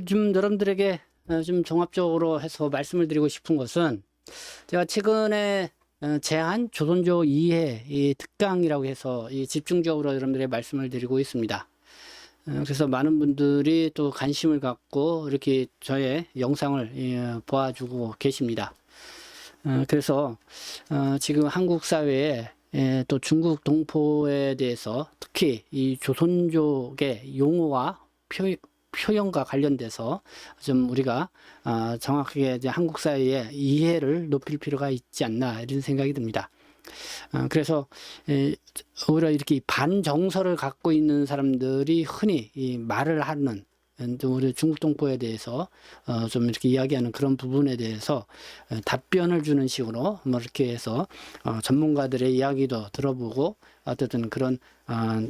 오늘 좀 여러분들에게 어, 좀 종합적으로 해서 말씀을 드리고 싶은 것은 제가 최근에 어, 제한 조선조 이해 이 특강이라고 해서 이 집중적으로 여러분들의 말씀을 드리고 있습니다. 어, 그래서 많은 분들이 또 관심을 갖고 이렇게 저의 영상을 예, 보아주고 계십니다. 어, 그래서 어, 지금 한국 사회에 예, 또 중국 동포에 대해서 특히 이 조선족의 용어와 표, 표현과 관련돼서 좀 우리가 아, 정확하게 이제 한국 사회의 이해를 높일 필요가 있지 않나 이런 생각이 듭니다. 어, 그래서 에, 오히려 이렇게 반정서를 갖고 있는 사람들이 흔히 이 말을 하는 음, 좀 우리 중국 동포에 대해서 어, 좀 이렇게 이야기하는 그런 부분에 대해서 어, 답변을 주는 식으로 뭐 이렇게 해서 어, 전문가들의 이야기도 들어보고 어쨌든 그런 어, 뭐,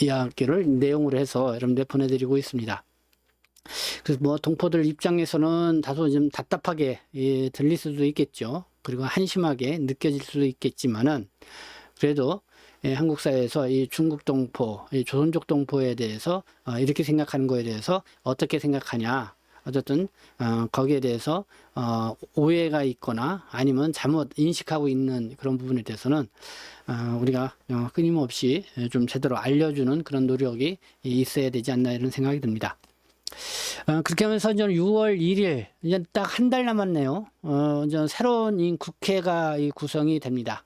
이야기를 내용으로 해서 여러분들 보내드리고 있습니다. 그래서 뭐 동포들 입장에서는 다소 좀 답답하게 예, 들릴 수도 있겠죠. 그리고 한심하게 느껴질 수도 있겠지만은 그래도 예, 한국 사회에서 이 중국 동포, 이 조선족 동포에 대해서 어, 이렇게 생각하는 거에 대해서 어떻게 생각하냐. 어쨌든 어, 거기에 대해서 어, 오해가 있거나 아니면 잘못 인식하고 있는 그런 부분에 대해서는 어, 우리가 어, 끊임없이 좀 제대로 알려주는 그런 노력이 있어야 되지 않나 이런 생각이 듭니다. 어, 그렇게 하면서 이제 6월 1일 이제 딱 한 달 남았네요. 어, 이제 새로운 이 국회가 이 구성이 됩니다.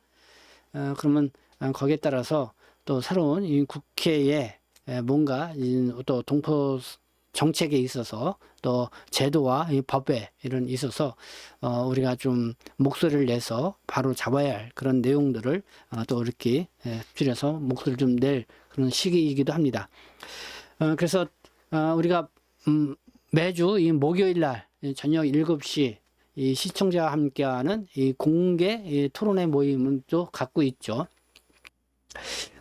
어, 그러면 어, 거기에 따라서 또 새로운 이 국회에 에, 뭔가 이또 동포 정책에 있어서 또 제도와 이 법에 이런 있어서 어, 우리가 좀 목소리를 내서 바로 잡아야 할 그런 내용들을 어, 또 이렇게 에, 줄여서 목소리를 좀 낼 그런 시기이기도 합니다. 어, 그래서 어, 우리가 음, 매주 이 목요일 날 저녁 7시 이 시청자와 함께하는 이 공개 이 토론회 모임을 또 갖고 있죠.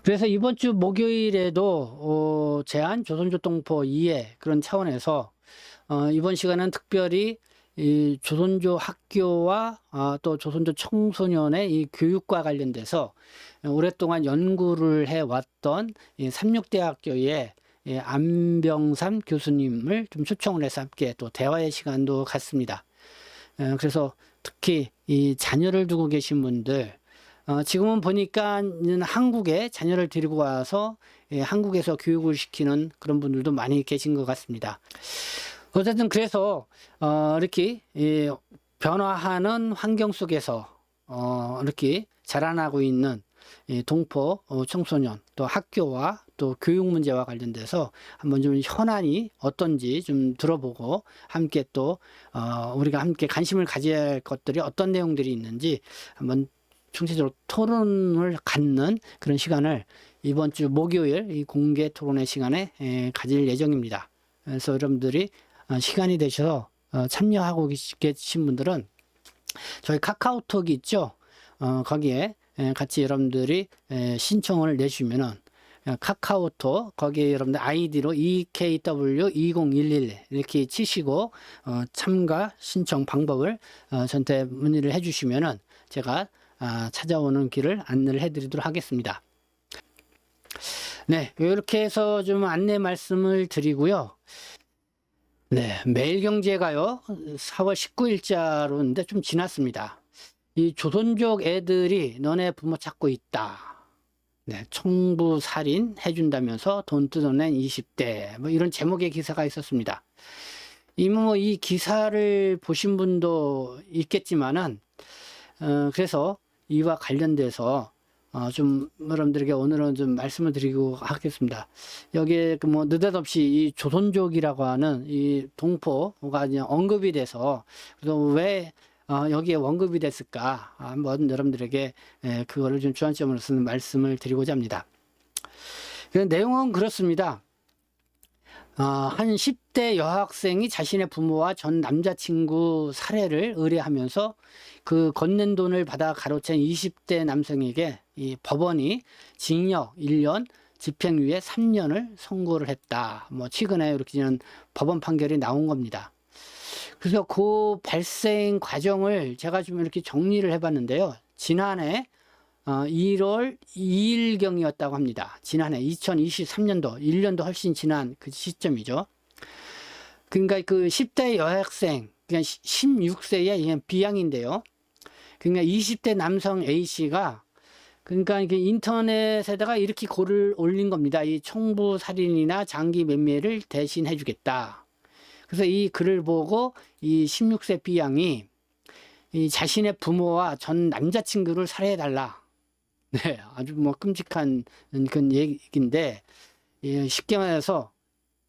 그래서 이번 주 목요일에도 어, 제한 조선조 동포 2회 그런 차원에서 어, 이번 시간은 특별히 이 조선조 학교와 아, 또 조선조 청소년의 이 교육과 관련돼서 오랫동안 연구를 해왔던 이 삼육대학교의 예, 안병삼 교수님을 좀 초청을 해서 함께 또 대화의 시간도 갖습니다. 어, 그래서 특히 이 자녀를 두고 계신 분들, 어, 지금은 보니까 한국에 자녀를 데리고 와서 예, 한국에서 교육을 시키는 그런 분들도 많이 계신 것 같습니다. 어쨌든 그래서 어, 이렇게 예, 변화하는 환경 속에서 어, 이렇게 자라나고 있는 이 동포 어, 청소년 또 학교와 또 교육 문제와 관련돼서 한번 좀 현안이 어떤지 좀 들어보고 함께 또 어, 우리가 함께 관심을 가져야 할 것들이 어떤 내용들이 있는지 한번 총체적으로 토론을 갖는 그런 시간을 이번 주 목요일 이 공개 토론회 시간에 에, 가질 예정입니다. 그래서 여러분들이 어, 시간이 되셔서 어, 참여하고 계신 분들은 저희 카카오톡 있죠. 어, 거기에 에, 같이 여러분들이 에, 신청을 내주면은 어, 카카오톡 거기에 여러분들 아이디로 E EKW2011 이렇게 치시고 어, 참가 신청 방법을 어, 저한테 문의를 해주시면은 제가 아, 찾아오는 길을 안내를 해드리도록 하겠습니다. 네, 이렇게 해서 좀 안내 말씀을 드리고요. 네, 매일경제가요 4월 19일자로인데 좀 지났습니다. 이 조선족 애들이 너네 부모 찾고 있다. 네, 청부 살인 해준다면서 돈 뜯어낸 20대 뭐 이런 제목의 기사가 있었습니다. 이뭐 이 기사를 보신 분도 있겠지만은 어, 그래서 이와 관련돼서 어, 좀 여러분들에게 오늘은 좀 말씀을 드리고 하겠습니다. 여기에 그 뭐 느닷없이 이 조선족이라고 하는 이 동포가 이제 언급이 돼서 그래서 왜 어, 여기에 언급이 됐을까 한번 여러분들에게 에, 그거를 좀 주안점으로 쓰는 말씀을 드리고자 합니다. 그 내용은 그렇습니다. 어, 한 10대 여학생이 자신의 부모와 전 남자친구 살해를 의뢰하면서 그 건넨 돈을 받아 가로챈 20대 남성에게 이 법원이 징역 1년, 집행유예 3년을 선고를 했다. 뭐 최근에 이렇게 는 법원 판결이 나온 겁니다. 그래서 그 발생 과정을 제가 좀 이렇게 정리를 해봤는데요. 지난해 어, 1월 2일경이었다고 합니다. 지난해 2023년도, 1년도 훨씬 지난 그 시점이죠. 그러니까 그 10대 여학생, 그러니까 16세의 비양인데요. 그러니까 20대 남성 A씨가 그러니까 인터넷에다가 이렇게 글을 올린 겁니다. 이 총부 살인이나 장기 매매를 대신 해 주겠다. 그래서 이 글을 보고 이 16세 B양이 이 자신의 부모와 전 남자친구를 살해해달라. 네, 아주 뭐 끔찍한 그런 얘기인데, 예, 쉽게 말해서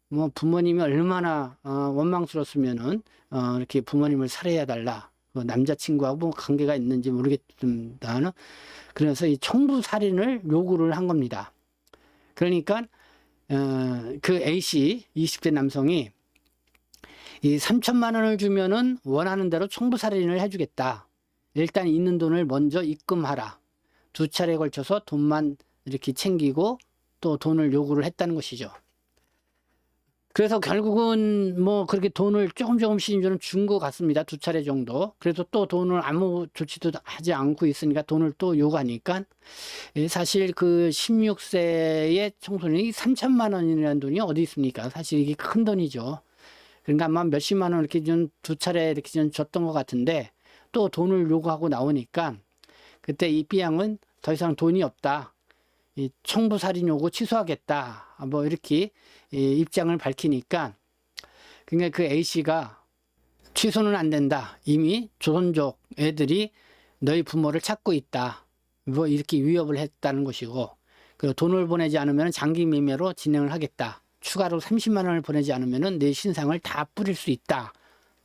뭐 부모님이 얼마나 어, 원망스럽으면은 어, 이렇게 부모님을 살해해 달라. 그 남자친구하고 뭐 관계가 있는지 모르겠습니다는 그래서 이 총부 살인을 요구를 한 겁니다. 그러니까 어, 그 A 씨 20대 남성이 이 3천만 원을 주면은 원하는 대로 총부 살인을 해주겠다. 일단 있는 돈을 먼저 입금하라. 두 차례에 걸쳐서 돈만 이렇게 챙기고 또 돈을 요구를 했다는 것이죠. 그래서 결국은 뭐 그렇게 돈을 조금 조금씩 좀준것 같습니다. 두 차례 정도. 그래서 또 돈을 아무 조치도 하지 않고 있으니까 돈을 또 요구하니까 예, 사실 그 16세의 청소년이 3천만 원이라는 돈이 어디 있습니까? 사실 이게 큰 돈이죠. 그러니까 아마 몇십만 원 이렇게 좀 두 차례 이렇게 좀 줬던 것 같은데 또 돈을 요구하고 나오니까 그때 이 B양은 더 이상 돈이 없다. 이 청부 살인 요구 취소하겠다. 뭐 이렇게 이 입장을 밝히니까 그러니까 그 A 씨가 취소는 안 된다. 이미 조선족 애들이 너희 부모를 찾고 있다. 뭐 이렇게 위협을 했다는 것이고 그 돈을 보내지 않으면 장기 매매로 진행을 하겠다. 추가로 30만 원을 보내지 않으면 내 신상을 다 뿌릴 수 있다.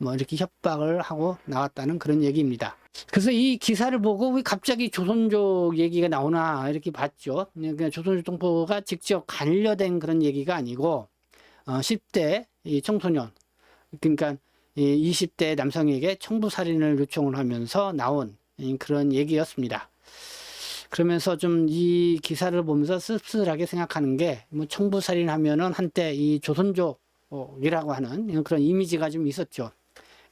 뭐 이렇게 협박을 하고 나왔다는 그런 얘기입니다. 그래서 이 기사를 보고 왜 갑자기 조선족 얘기가 나오나 이렇게 봤죠. 그러니까 조선족 동포가 직접 관련된 그런 얘기가 아니고 어, 10대 이 청소년 그러니까 이 20대 남성에게 청부 살인을 요청을 하면서 나온 이 그런 얘기였습니다. 그러면서 좀 이 기사를 보면서 씁쓸하게 생각하는 게 뭐 청부 살인 하면은 한때 이 조선족이라고 하는 그런 이미지가 좀 있었죠.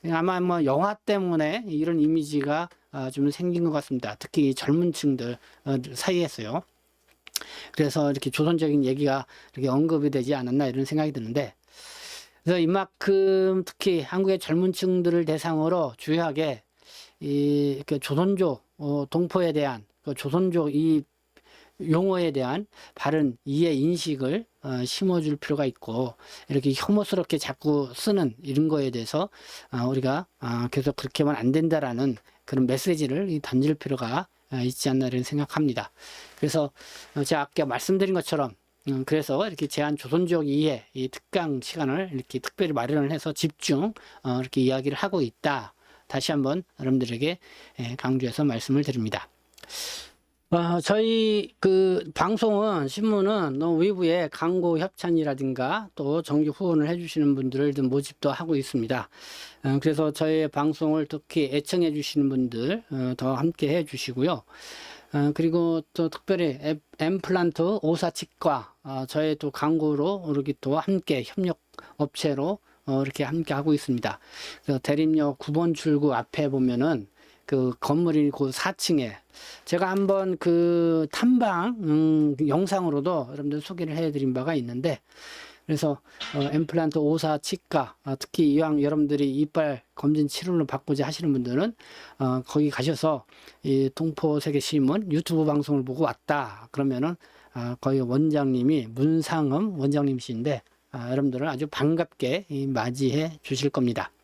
아마 뭐 영화 때문에 이런 이미지가 아, 좀 생긴 것 같습니다. 특히 젊은 층들 어, 사이에서요. 그래서 이렇게 조선적인 얘기가 이렇게 언급이 되지 않았나 이런 생각이 드는데 그래서 이만큼 특히 한국의 젊은 층들을 대상으로 주요하게 이 조선족 어, 동포에 대한 그 조선족 이 용어에 대한 바른 이해 인식을 어, 심어줄 필요가 있고 이렇게 혐오스럽게 자꾸 쓰는 이런 거에 대해서 어, 우리가 어, 계속 그렇게만 안 된다라는 그런 메시지를 이 던질 필요가 어, 있지 않나 이런 생각합니다. 그래서 어, 제가 아까 말씀드린 것처럼 음, 그래서 이렇게 제한 조선족 이해 이 특강 시간을 이렇게 특별히 마련을 해서 집중 어, 이렇게 이야기를 하고 있다. 다시 한번 여러분들에게 예, 강조해서 말씀을 드립니다. 어, 저희 그 방송은 신문은 너 외부에 광고 협찬이라든가 또 정기 후원을 해주시는 분들을 좀 모집도 하고 있습니다. 어, 그래서 저희 방송을 특히 애청해 주시는 분들 어, 더 함께 해 주시고요. 어, 그리고 또 특별히 엠- 엠플란트 오사치과 어, 저희 또 광고로 이렇게 또 함께 협력 업체로 어, 이렇게 함께 하고 있습니다. 그래서 대림역 9번 출구 앞에 보면은 그 건물이 그 4층에 제가 한번 그 탐방 음, 영상으로도 여러분들 소개를 해드린 바가 있는데 그래서 어, 엠플란트 오사 치과 아, 특히 이왕 여러분들이 이빨 검진 치료를 받고자 하시는 분들은 어, 거기 가셔서 이 동포 세계 신문 유튜브 방송을 보고 왔다 그러면은 아, 거기 원장님이 문상음 원장님이신데 아, 여러분들을 아주 반갑게 이 맞이해 주실 겁니다.